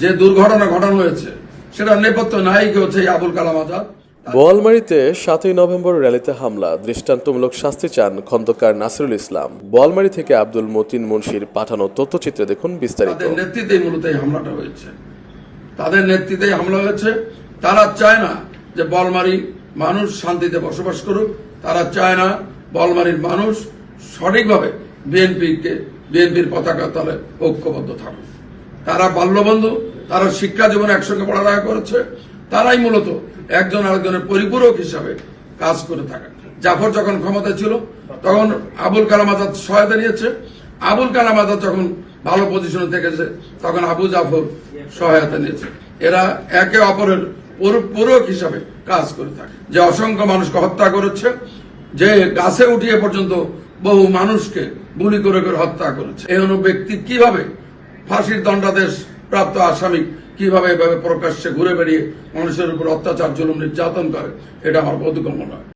যে দুর্ঘটনা ঘটানো হয়েছে সেটা নেপথ্য নায়িক হচ্ছে আবুল কালাম আজাদ। বোয়ালমারিতে সাতই নভেম্বর র্যালিতে হামলা দৃষ্টান্তমূলক শাস্তি চান খন্দকার নাসিরুল ইসলাম। বোয়ালমারি থেকে আব্দুল মতিন মুন্সির পাঠানো তথ্যচিত্রে দেখুন বিস্তারিত। তাদের নেতৃত্বেই মূলত এই হামলাটা হয়েছে। তাদের নেতৃত্বেই হামলা হয়েছে। তারা চায় না যে বলমারি মানুষ শান্তিতে বসবাস করুক। তারা চায় না বলমারির মানুষ সঠিকভাবে বিএনপিকে বিএনপির পতাকা তলে ঐক্যবদ্ধ থাকুক। তারা বাল্যবন্ধু, তারা শিক্ষা জীবনে একসঙ্গে পড়ালেখা করেছে, তারাই মূলত একজন আরেকজনের পরিপূরক হিসাবে কাজ করে থাকে জাফর যখন ক্ষমতা ছিল, তখন আবুল কালাম আজাদ সহায়তা নিয়েছে। আবুল কালাম আজাদ যখন ভালো পজিশনে থেকেছে, তখন আবু জাফর সহায়তা নিয়েছে। এরা একে অপরের পুরো- পূরক হিসাবে কাজ করে থাকে। যে অসংখ্য মানুষকে হত্যা করেছে, যে গাছে উঠিয়ে পর্যন্ত বহু মানুষকে গুলি করে করে হত্যা করেছে। এই অনু ব্যক্তি কীভাবে ফাঁসির দণ্ডাদেশ প্রাপ্ত আসামি কীভাবে এভাবে প্রকাশ্যে ঘুরে বেরিয়ে মানুষের উপর অত্যাচার, জুলুম, নির্যাতন করে, এটা আমার বোধগম্য নয়।